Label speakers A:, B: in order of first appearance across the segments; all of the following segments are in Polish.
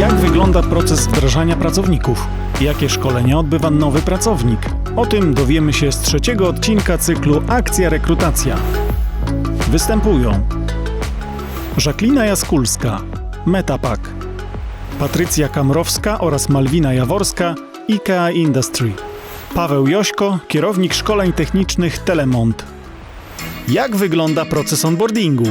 A: Jak wygląda proces wdrażania pracowników? Jakie szkolenia odbywa nowy pracownik? O tym dowiemy się z trzeciego odcinka cyklu Akcja Rekrutacja. Występują Żaklina Jaskulska, Metapack, Patrycja Kamrowska oraz Malwina Jaworska, IKEA Industry, Paweł Jośko, kierownik szkoleń technicznych Telemont. Jak wygląda proces onboardingu?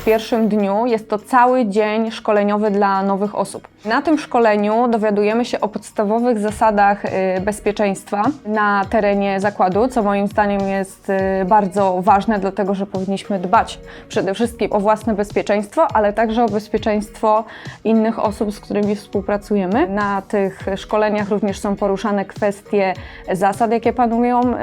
B: W pierwszym dniu jest to cały dzień szkoleniowy dla nowych osób. Na tym szkoleniu dowiadujemy się o podstawowych zasadach y, bezpieczeństwa na terenie zakładu, co moim zdaniem jest y, bardzo ważne, dlatego że powinniśmy dbać przede wszystkim o własne bezpieczeństwo, ale także o bezpieczeństwo innych osób, z którymi współpracujemy. Na tych szkoleniach również są poruszane kwestie zasad, jakie panują y,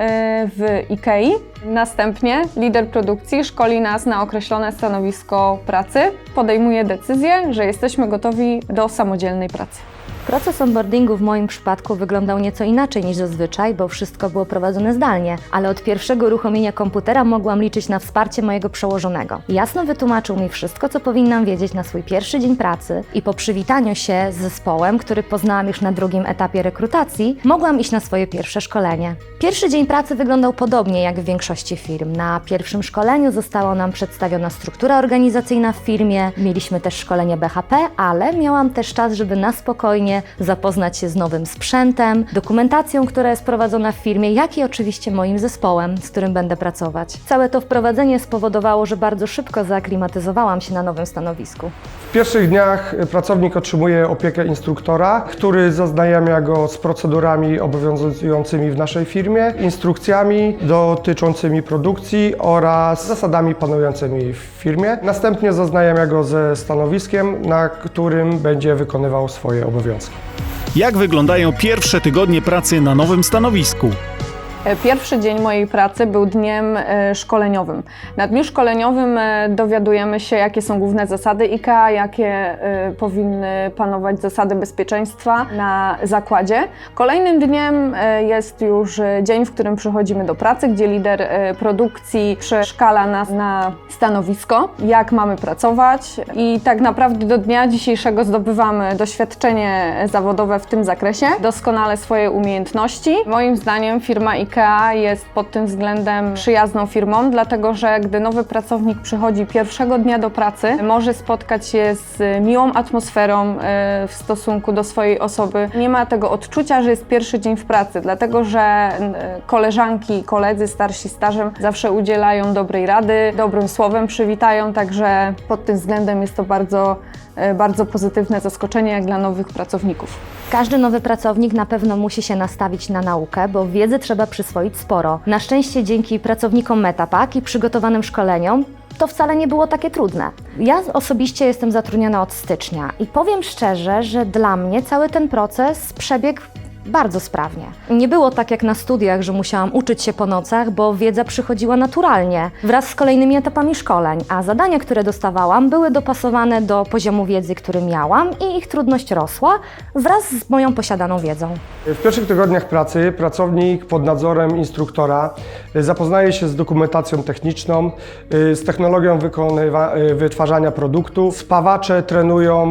B: w IKEA. Następnie lider produkcji szkoli nas na określone stanowisko pracy, podejmuje decyzję, że jesteśmy gotowi do samodzielnej pracy.
C: Proces onboardingu w moim przypadku wyglądał nieco inaczej niż zazwyczaj, bo wszystko było prowadzone zdalnie, ale od pierwszego uruchomienia komputera mogłam liczyć na wsparcie mojego przełożonego. Jasno wytłumaczył mi wszystko, co powinnam wiedzieć na swój pierwszy dzień pracy i po przywitaniu się z zespołem, który poznałam już na drugim etapie rekrutacji, mogłam iść na swoje pierwsze szkolenie. Pierwszy dzień pracy wyglądał podobnie jak w większości firm. Na pierwszym szkoleniu została nam przedstawiona struktura organizacyjna w firmie, mieliśmy też szkolenie BHP, ale miałam też czas, żeby na spokojnie zapoznać się z nowym sprzętem, dokumentacją, która jest prowadzona w firmie, jak i oczywiście moim zespołem, z którym będę pracować. Całe to wprowadzenie spowodowało, że bardzo szybko zaaklimatyzowałam się na nowym stanowisku.
D: W pierwszych dniach y, pracownik otrzymuje opiekę instruktora, który zaznajamia go z procedurami obowiązującymi w naszej firmie, instrukcjami dotyczącymi produkcji oraz zasadami panującymi w firmie. Następnie zaznajamia go ze stanowiskiem, na którym będzie wykonywał swoje obowiązki.
A: Jak wyglądają pierwsze tygodnie pracy na nowym stanowisku?
B: E, Pierwszy dzień mojej pracy był dniem e, szkoleniowym. Na dniu szkoleniowym e, dowiadujemy się, jakie są główne zasady IKEA, jakie powinny panować zasady bezpieczeństwa na zakładzie. Kolejnym dniem jest już dzień, w którym przychodzimy do pracy, gdzie lider produkcji przeszkala nas na stanowisko, jak mamy pracować i tak naprawdę do dnia dzisiejszego zdobywamy doświadczenie zawodowe w tym zakresie, doskonale swoje umiejętności. Moim zdaniem firma IKEA jest pod tym względem przyjazną firmą, dlatego że gdy nowy pracownik przychodzi pierwszego dnia do pracy, może spotkać się z miłą atmosferą e, w stosunku do swojej osoby. Nie ma tego odczucia, że jest pierwszy dzień w pracy, dlatego że e, koleżanki, koledzy, starsi stażem zawsze udzielają dobrej rady, dobrym słowem przywitają, także pod tym względem jest to bardzo, e, bardzo pozytywne zaskoczenie jak dla nowych pracowników.
C: Każdy nowy pracownik na pewno musi się nastawić na naukę, bo wiedzy trzeba przyswoić sporo. Na szczęście dzięki pracownikom Metapack i przygotowanym szkoleniom to wcale nie było takie trudne. Ja osobiście jestem zatrudniona od stycznia i powiem szczerze, że dla mnie cały ten proces przebiegł bardzo sprawnie. Nie było tak jak na studiach, że musiałam uczyć się po nocach, bo wiedza przychodziła naturalnie wraz z kolejnymi etapami szkoleń, a zadania, które dostawałam, były dopasowane do poziomu wiedzy, który miałam i ich trudność rosła wraz z moją posiadaną wiedzą.
D: W pierwszych tygodniach pracy pracownik pod nadzorem instruktora zapoznaje się z dokumentacją techniczną, z technologią wytwarzania produktów. Spawacze trenują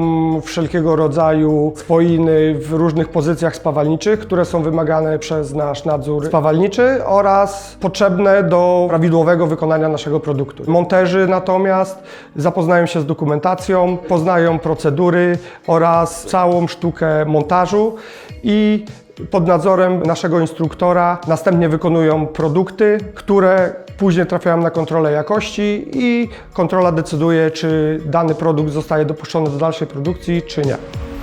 D: wszelkiego rodzaju spoiny w różnych pozycjach spawalniczych, które są wymagane przez nasz nadzór spawalniczy oraz potrzebne do prawidłowego wykonania naszego produktu. Monterzy natomiast zapoznają się z dokumentacją, poznają procedury oraz całą sztukę montażu i pod nadzorem naszego instruktora następnie wykonują produkty, które później trafiają na kontrolę jakości i kontrola decyduje, czy dany produkt zostaje dopuszczony do dalszej produkcji, czy nie.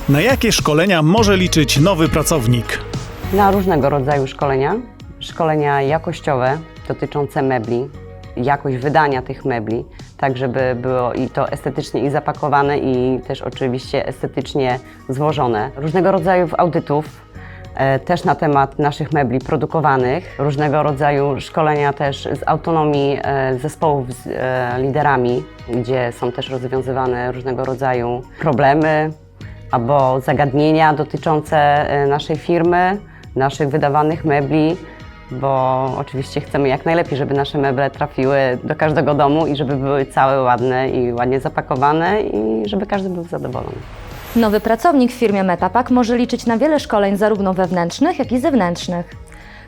A: Na jakie szkolenia może liczyć nowy pracownik?
E: na różnego rodzaju szkolenia. Szkolenia jakościowe dotyczące mebli, jakość wydania tych mebli, tak żeby było i to estetycznie i zapakowane i też oczywiście estetycznie złożone. Różnego rodzaju audytów, e, też na temat naszych mebli produkowanych, różnego rodzaju szkolenia też z autonomii e, zespołów z e, liderami, gdzie są też rozwiązywane różnego rodzaju problemy albo zagadnienia dotyczące e, naszej firmy, naszych wydawanych mebli. bo oczywiście chcemy jak najlepiej, żeby nasze meble trafiły do każdego domu i żeby były całe, ładne i ładnie zapakowane i żeby każdy był zadowolony.
C: Nowy pracownik w firmie Metapack może liczyć na wiele szkoleń zarówno wewnętrznych, jak i zewnętrznych.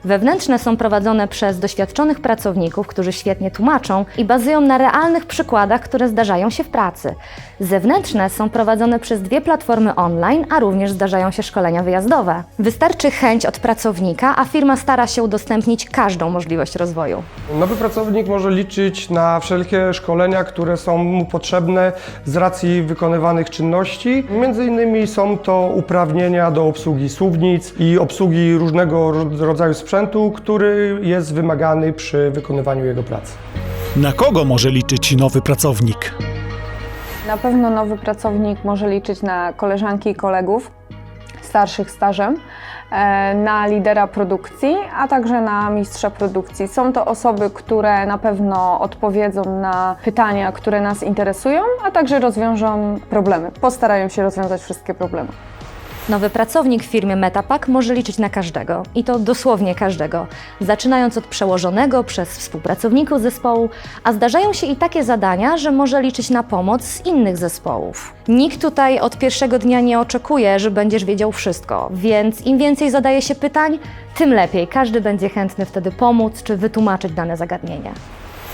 C: Wewnętrzne są prowadzone przez doświadczonych pracowników, którzy świetnie tłumaczą i bazują na realnych przykładach, które zdarzają się w pracy. Zewnętrzne są prowadzone przez dwie platformy online, a również zdarzają się szkolenia wyjazdowe. Wystarczy chęć od pracownika, a firma stara się udostępnić każdą możliwość rozwoju.
D: Nowy pracownik może liczyć na wszelkie szkolenia, które są mu potrzebne z racji wykonywanych czynności. Między innymi są to uprawnienia do obsługi suwnic i obsługi różnego ro- rodzaju sprzętu, który jest wymagany przy wykonywaniu jego pracy.
A: Na kogo może liczyć nowy pracownik?
B: Na pewno nowy pracownik może liczyć na koleżanki i kolegów starszych stażem, e, na lidera produkcji, a także na mistrza produkcji. Są to osoby, które na pewno odpowiedzą na pytania, które nas interesują, a także rozwiążą problemy. Postarają się rozwiązać wszystkie problemy.
C: Nowy pracownik w firmie może liczyć na każdego i to dosłownie każdego, zaczynając od przełożonego przez współpracowników zespołu, a zdarzają się i takie zadania, że może liczyć na pomoc z innych zespołów. Nikt tutaj od pierwszego dnia nie oczekuje, że będziesz wiedział wszystko, więc im więcej zadaje się pytań, tym lepiej. Każdy będzie chętny wtedy pomóc czy wytłumaczyć dane zagadnienie.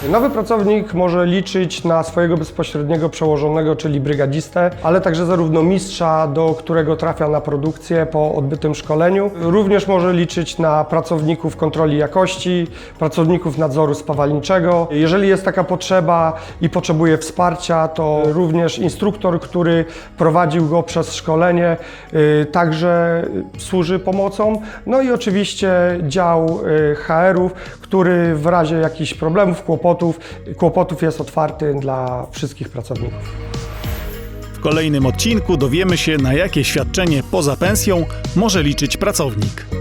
D: Nowy pracownik może liczyć na swojego bezpośredniego przełożonego, czyli brygadzistę, ale także zarówno mistrza, do którego trafia na produkcję po odbytym szkoleniu. Również może liczyć na pracowników kontroli jakości, pracowników nadzoru spawalniczego. Jeżeli jest taka potrzeba i potrzebuje wsparcia, to również instruktor, który prowadził go przez szkolenie, y, także służy pomocą. No i oczywiście dział y, HR-ów, który w razie jakichś problemów, kłopotów, kłopotów jest otwarty dla wszystkich pracowników.
A: W kolejnym odcinku dowiemy się, na jakie świadczenie poza pensją może liczyć pracownik.